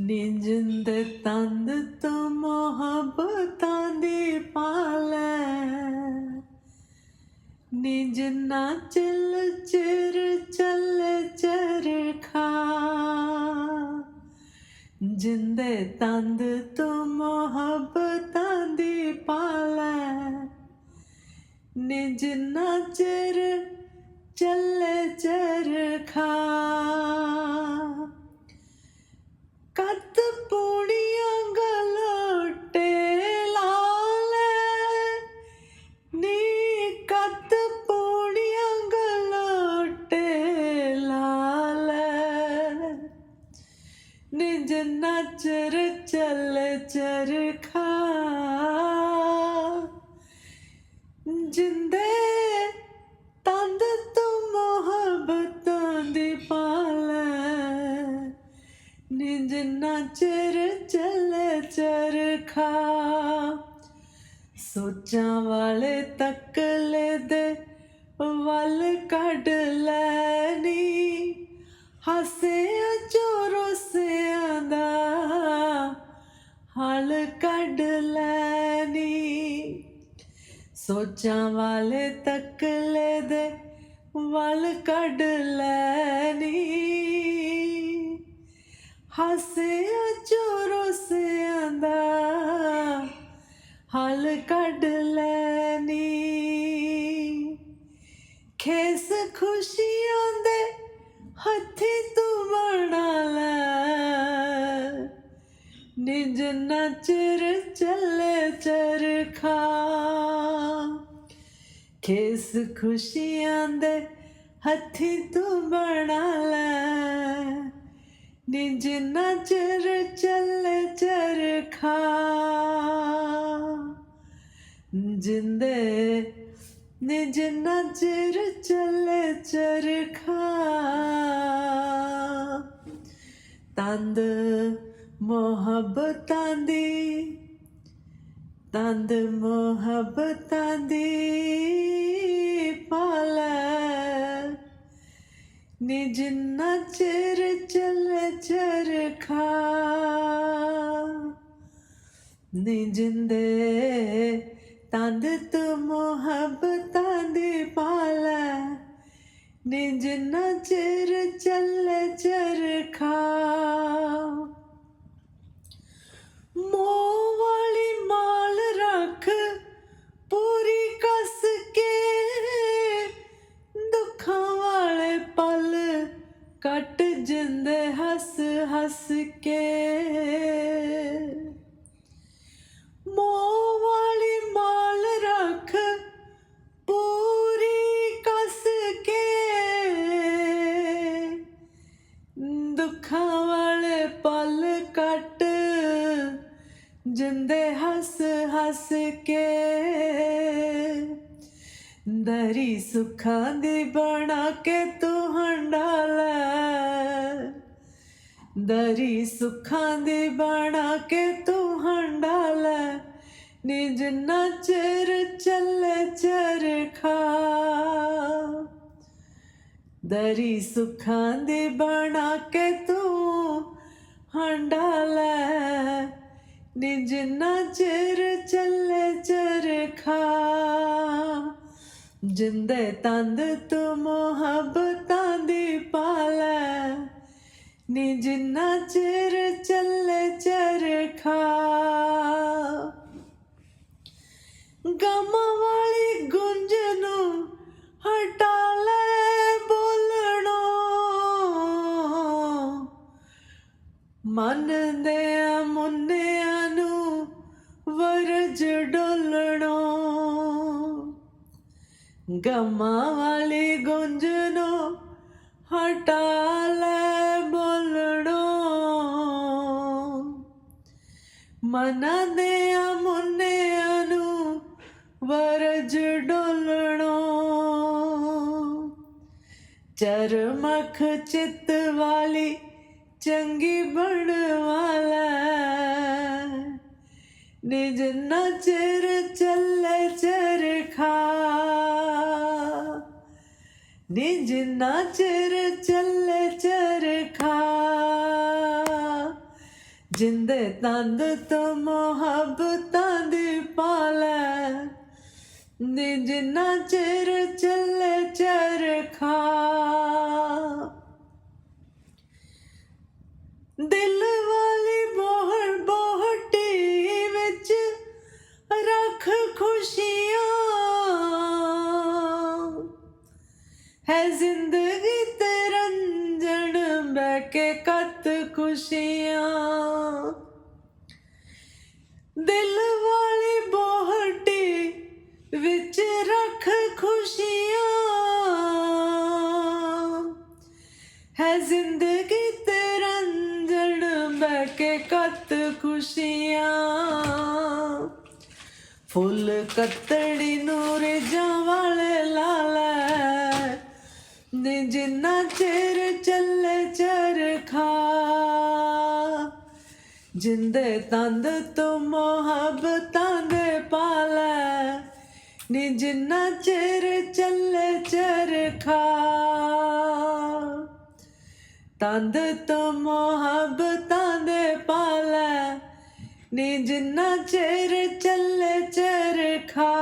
ਨਿੰਜੰਦ ਤੰਦ ਤੋਂ ਮੁਹੱਬਤਾਂ ਦੀ ਪਾਲੈ। ਨਿਜ ਨਾ ਚਲ ਚਿਰ ਚੱਲ ਚਰਖਾ ਜਿੰਦੇ ਤੰਦ ਤੋਂ ਮੁਹੱਬਤਾਂ ਦੀ ਪਾਲੈ। ਨਿਜ ਨਾ ਚਿਰ ਚੱਲ ਚਰਖਾ ਨਿਜ ਨਚਰ ਚੱਲ ਚਰਖਾ। ਜਿੰਦੇ ਤੰਦ ਤੂੰ ਮੁਹੱਬਤਾਂ ਦੀ ਪਾਲੈ ਨਿਜ ਨਚਰ ਚੱਲ ਚਰਖਾ। ਸੋਚਾਂ ਵਾਲੇ ਤੱਕਲੇ ਦੇ ਵੱਲ ਕੱਢ ਲੈਣੀ। ਹੱਸਿਆ ਸੋਚਾਂ ਵਾਲੇ ਤੱਕਲੇ ਦੇ ਵੱਲ ਕੱਢ ਲੈਣੀ। ਹੱਸਿਆ ਚੋਰੋਸਿਆਂ ਦਾ ਹਲ ਕੱਢ ਲੈਣੀ। ਖੇਸ ਖੁਸ਼ੀਆਂ ਦੇ ਹੱਥੀ ਤੂੰ ਬਣਾ ਲੈ ਨਿਜ ਨਚਰ ਚੱਲੇ ਚਰਖਾ। ਖੇਸ ਖੁਸ਼ੀਆਂ ਦੇ ਹੱਥੀ ਤੂੰ ਬਣਾ ਲੈ। ਨਿਜ ਨਚਰ ਚੱਲੇ ਚਰਖਾ। ਜਿੰਦੇ ਨਿਜ ਨਜ਼ਰ ਚੱਲੇ ਚਰਖਾ। ਤੰਦ ਮੁਹੱਬਤਾਂ ਦੀ, ਤੰਦ ਮੁਹੱਬਤਾਂ ਦੀ ਪਾਲੈ ਨਿਜ ਨਜ਼ਰ ਚੱਲੇ ਚਰਖਾ ਨਿਜਿੰਦੇ ਤੰਦ ਤੂੰ ਮੁਹੱਬਤਾਂ ਦੀ ਪਾਲੈ ਨਿਜ ਨਜ਼ਰ ਚੱਲੇ ਚਰਖਾ ਕੱਟ ਜਿੰਦੇ ਹੱਸ ਹੱਸ ਕੇ ਦਰੀ ਸੁੱਖਾਂ ਦੀ ਬਣਾ ਕੇ ਤੂੰ ਹੰਡਾ ਲੈ। ਦਰੀ ਸੁੱਖਾਂ ਦੀ ਬਣਾ ਕੇ ਤੂੰ ਹੰਡਾ ਲੈ। ਨਿਜ ਨਚਰ ਚੱਲੇ ਚਰਖਾ ਦਰੀ ਸੁੱਖਾਂ ਦੀ ਬਣਾ ਕੇ ਤੂੰ ਹੰਡਾ ਲੈ। ਨਿਜ ਨਚਰ ਚੱਲੇ ਚਰਖਾ ਜਿੰਦੇ ਤੰਦ ਤੂੰ ਮੁਹੱਬਤਾਂ ਦੀ ਪਾਲੈ ਨੀ ਜਿੰਨਾ ਚਿਰ ਚੱਲੇ ਚਰਖਾ ਗਮ ਵਾਲੀ ਗੁੰਜ ਨੂੰ ਹਟਾ ਲੈ ਬੋਲਣੋ। ਮਨ ਦੇ ਮੁੰਨਿਆਂ ਨੂੰ ਵਰਜ ਡੋਲਣੋ। ਗਮਾਂ ਵਾਲੀ ਗੁੰਜ ਨੂੰ ਹਟਾ ਲੈ ਬੋਲਣੋ। ਮਨਾਂ ਦੇ ਮੁੰਨਿਆਂ ਨੂੰ ਵਰਜ ਡੋਲਣੋ। ਚਰਮਖ ਚਿੱਤ ਵਾਲੀ ਚੰਗੀ ਬਣ ਵਾਲਾ ਨਿਜ ਨਚਰ ਚੱਲੇ ਚਰਖਾ ਨਿਜ ਨਚਰ ਚੱਲੇ ਚਰਖਾ। ਜਿੰਦੇ ਤੰਦ ਤੋਂ ਮੁਹੱਬਤਾਂ ਦੀ ਪਾਲੈ। ਨੀ ਜਿੰਨਾ ਚਿਰ ਚੱਲੇ ਚਰਖਾ। ਦਿਲ ਵਾਲੀ ਖੁਸ਼ੀਆਂ ਦਿਲ ਵਾਲੀ ਬੋਹਟੀ ਵਿੱਚ ਰੱਖ ਖੁਸ਼ੀਆਂ। ਹੈ ਜ਼ਿੰਦਗੀ ਤੇ ਰੰਜਣ ਬਹਿ ਕੇ ਕਤ ਖੁਸ਼ੀਆਂ। ਫੁੱਲ ਕਤੜੀ ਨੂਰ ਵਾਲੇ ਲਾਲਾ ਨੇ ਜਿੰਨਾ ਜਿੰਦੇ ਤੰਦ ਤੋਂ ਮੁਹੱਬਤਾਂ ਦੇ ਪਾਲੈ ਨੀ ਜਿੰਨਾ ਚਿਰ ਚੱਲੇ ਚਰਖਾ ਤੰਦ ਤੋਂ ਮੁਹੱਬਤਾਂ ਦੇ ਪਾਲੈ ਨੀ ਜਿੰਨਾ ਚਿਰ ਚੱਲੇ ਚਰਖਾ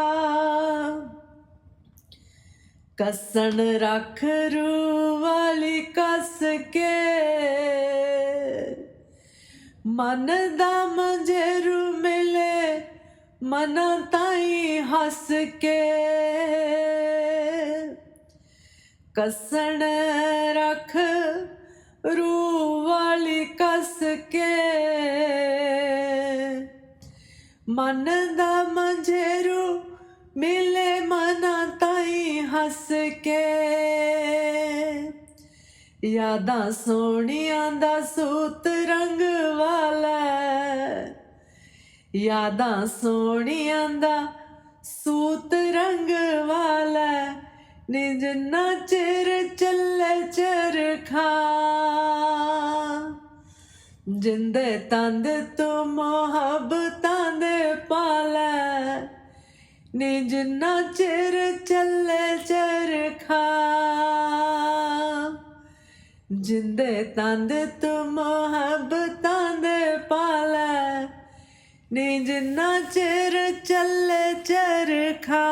ਕਸਣ ਰੱਖ ਰੂ ਵਾਲੀ ਕਸ ਕੇ ਮਨ ਦਾ ਮੰਜਰੂ ਮਿਲੇ, ਮਨ ਤਾਈ ਹੱਸ ਕੇ। ਕਸਣ ਰੱਖ ਰੂ ਵਾਲੀ ਕਸ ਕੇ। ਮਨ ਦਾ ਮੰਝਰੂ ਮਿਲੇ, ਮਨ ਯਾਦਾਂ ਸੋਹਣੀਆਂ ਦਾ ਸੂਤ ਰੰਗ ਵਾਲਾ ਯਾਦਾਂ ਸੋਹਣੀਆਂ ਦਾ ਸੂਤ ਰੰਗ ਵਾਲਾ ਨੀ ਜਿੰਨਾ ਚਿਰ ਚੱਲੇ ਚਰਖਾ ਜਿੰਦੇ ਤੰਦ ਤੋਂ ਮੁਹੱਬਤਾਂ ਦੇ ਪਾਲੈ ਨੀ ਜਿੰਨਾ ਚਿਰ ਚੱਲੇ ਚਰਖਾ ਜਿੰਦੇ ਤੰਦ ਤੂੰ ਮੁਹੱਬਤਾਂ ਦੇ ਪਾਲੈ ਨੀ ਜਿੰਨਾ ਚਿਰ ਚੱਲੇ ਚਰਖਾ